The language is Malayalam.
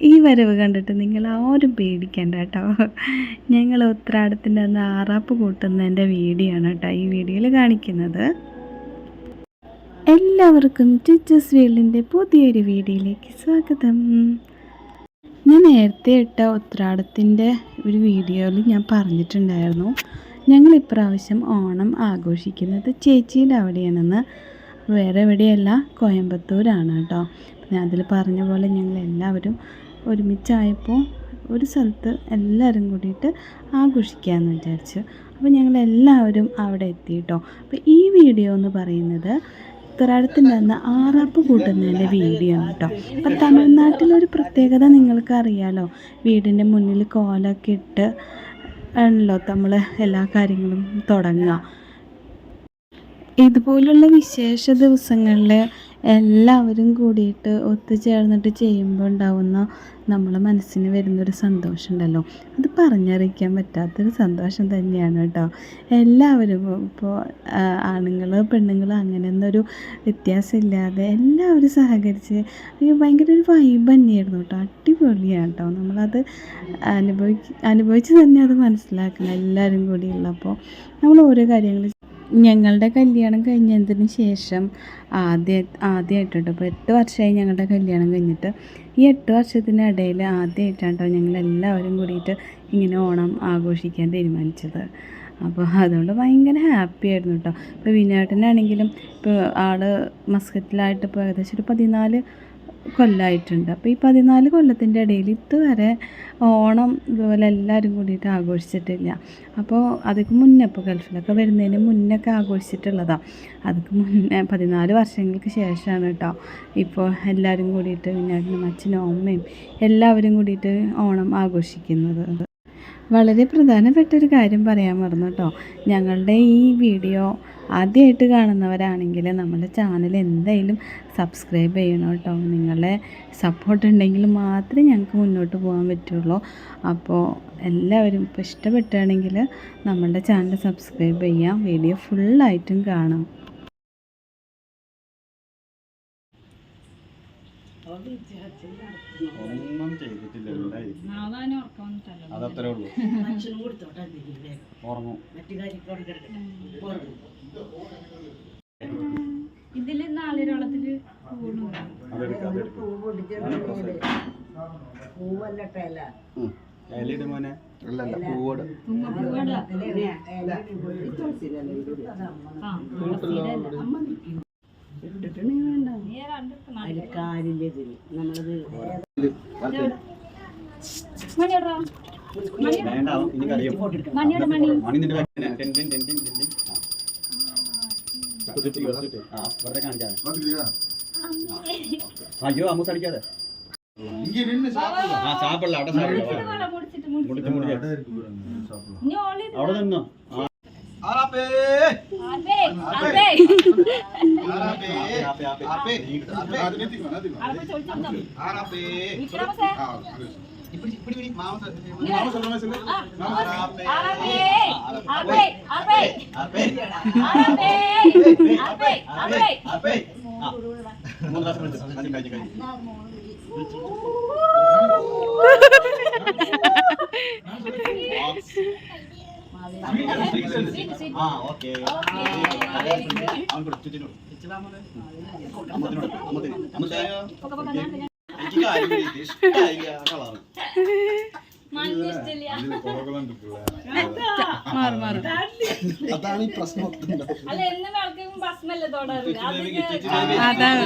ഈ വരവ് കണ്ടിട്ട് നിങ്ങൾ ആരും പേടിക്കണ്ട കേട്ടോ. ഞങ്ങൾ ഉത്രാടത്തിന്റെ അന്ന് ആറാപ്പ് കൂട്ടുന്നതിന്റെ വീഡിയോ ആണ് കേട്ടോ ഈ വീഡിയോയിൽ കാണിക്കുന്നത്. എല്ലാവർക്കും ടീച്ചേഴ്സ് വീലിന്റെ പുതിയൊരു വീഡിയോയിലേക്ക് സ്വാഗതം. ഞാൻ നേരത്തെ ഇട്ട ഉത്രാടത്തിന്റെ ഒരു വീഡിയോയിൽ ഞാൻ പറഞ്ഞിട്ടുണ്ടായിരുന്നു. ഞങ്ങൾ ഇപ്രാവശ്യം ഓണം ആഘോഷിക്കുന്നത് ചേച്ചിയുടെ അവിടെയാണെന്ന്. വേറെ എവിടെയല്ല കോയമ്പത്തൂരാണ് കേട്ടോ. ഞാൻ അതിൽ പറഞ്ഞ പോലെ ഞങ്ങൾ എല്ലാവരും ഒരുമിച്ചായപ്പോൾ ഒരു സ്ഥലത്ത് എല്ലാവരും കൂടിയിട്ട് ആഘോഷിക്കാമെന്ന് വിചാരിച്ചു. അപ്പോൾ ഞങ്ങൾ എല്ലാവരും അവിടെ എത്തി കേട്ടോ അപ്പോൾ ഈ വീഡിയോ എന്ന് പറയുന്നത് ഉത്തരാടത്തിന്റെ അന്ന് ആറാപ്പ് കൂട്ടുന്നതിന്റെ വീഡിയോ ആണ് കേട്ടോ അപ്പം തമിഴ്നാട്ടിലൊരു പ്രത്യേകത നിങ്ങൾക്ക് അറിയാലോ. വീടിന്റെ മുന്നിൽ കോലൊക്കെ ഇട്ട് ആണല്ലോ നമ്മൾ എല്ലാ കാര്യങ്ങളും തുടങ്ങുക. ഇതുപോലുള്ള വിശേഷ ദിവസങ്ങളിൽ എല്ലാവരും കൂടിയിട്ട് ഒത്തുചേർന്നിട്ട് ചെയ്യുമ്പോൾ ഉണ്ടാവുന്ന നമ്മളെ മനസ്സിന് വരുന്നൊരു സന്തോഷം ഉണ്ടല്ലോ അത് പറഞ്ഞറിയിക്കാൻ പറ്റാത്തൊരു സന്തോഷം തന്നെയാണ് കേട്ടോ. എല്ലാവരും ഇപ്പോൾ ആണുങ്ങൾ പെണ്ണുങ്ങൾ അങ്ങനെയൊന്നൊരു വ്യത്യാസമില്ലാതെ എല്ലാവരും സഹകരിച്ച് ഭയങ്കര ഒരു വൈബ് തന്നെയായിരുന്നു കേട്ടോ. അടിപൊളിയാണ് കേട്ടോ. നമ്മളത് അനുഭവിച്ച് അനുഭവിച്ച് തന്നെ അത് മനസ്സിലാക്കണം എല്ലാവരും കൂടിയുള്ളപ്പോൾ നമ്മൾ ഓരോ കാര്യങ്ങൾ ഞങ്ങളുടെ കല്യാണം കഴിഞ്ഞതിന് ശേഷം ആദ്യ ആദ്യമായിട്ടുണ്ട് ഇപ്പോൾ എട്ട് വർഷമായി ഞങ്ങളുടെ കല്യാണം കഴിഞ്ഞിട്ട്. ഈ എട്ട് വർഷത്തിനിടയിൽ ആദ്യമായിട്ടാണ് കേട്ടോ ഞങ്ങൾ എല്ലാവരും കൂടിയിട്ട് ഇങ്ങനെ ഓണം ആഘോഷിക്കാൻ തീരുമാനിച്ചത്. അപ്പോൾ അതുകൊണ്ട് ഭയങ്കര ഹാപ്പി ആയിരുന്നു കേട്ടോ ഇപ്പോൾ വിനോട്ടനാണെങ്കിലും ഇപ്പോൾ ആൾ മസ്കറ്റിലായിട്ട് ഇപ്പോൾ ഏകദേശം ഒരു പതിനാല് കൊല്ലമായിട്ടുണ്ട് അപ്പോൾ ഈ പതിനാല് കൊല്ലത്തിന്റെ ഇടയിൽ ഇതുവരെ ഓണം ഇതുപോലെ എല്ലാവരും കൂടിയിട്ട് ആഘോഷിച്ചിട്ടില്ല. അപ്പോൾ അതൊക്കെ മുന്നേ ഇപ്പോൾ ഗൾഫിലൊക്കെ വരുന്നതിന് മുന്നൊക്കെ ആഘോഷിച്ചിട്ടുള്ളതാണ് അതൊക്കെ മുന്നേ പതിനാല് വർഷങ്ങൾക്ക് ശേഷമാണ് കേട്ടോ ഇപ്പോൾ എല്ലാവരും കൂടിയിട്ട് പിന്നെ അച്ഛനും അമ്മയും എല്ലാവരും കൂടിയിട്ട് ഓണം ആഘോഷിക്കുന്നത്. വളരെ പ്രധാനപ്പെട്ട ഒരു കാര്യം പറയാൻ മറന്നു കേട്ടോ. ഞങ്ങളുടെ ഈ വീഡിയോ ആദ്യമായിട്ട് കാണുന്നവരാണെങ്കിൽ നമ്മുടെ ചാനൽ എന്തായാലും സബ്സ്ക്രൈബ് ചെയ്യണം കേട്ടോ. നിങ്ങളുടെ സപ്പോർട്ട് ഉണ്ടെങ്കിൽ മാത്രമേ ഞങ്ങൾക്ക് മുന്നോട്ട് പോകാൻ പറ്റുള്ളൂ. അപ്പോൾ എല്ലാവരും ഇപ്പോൾ ഇഷ്ടപ്പെട്ടാണെങ്കിൽ നമ്മളുടെ ചാനൽ സബ്സ്ക്രൈബ് ചെയ്യാം. വീഡിയോ ഫുള്ളായിട്ടും കാണാം. ഒന്നും ചെയ്തിട്ടില്ല. അതത്രേ ഉള്ളൂ. ഉറങ്ങും. ഇതിൽ അതെടുക്കാം അതെടുക്കാം. ഇലയിട് മോനെ? അല്ലല്ല പൂവോട്. വേണ്ട. ഇനി കറിയും മണി അയ്യോ അമ്മൂസ് അടിക്കാതെ. ആ സാപ്പിടല അവിടെ മുടിച്ച് മുടിച്ച്. അവിടെ നിന്നോ ആ. ആപ്പേ, ആപ്പേ, ആപ്പേ. Ah, oke. Oke. എനിക്ക് കാര്യം ആ കളറ്. അതാണ് ഈ പ്രശ്നം. അതാണ്.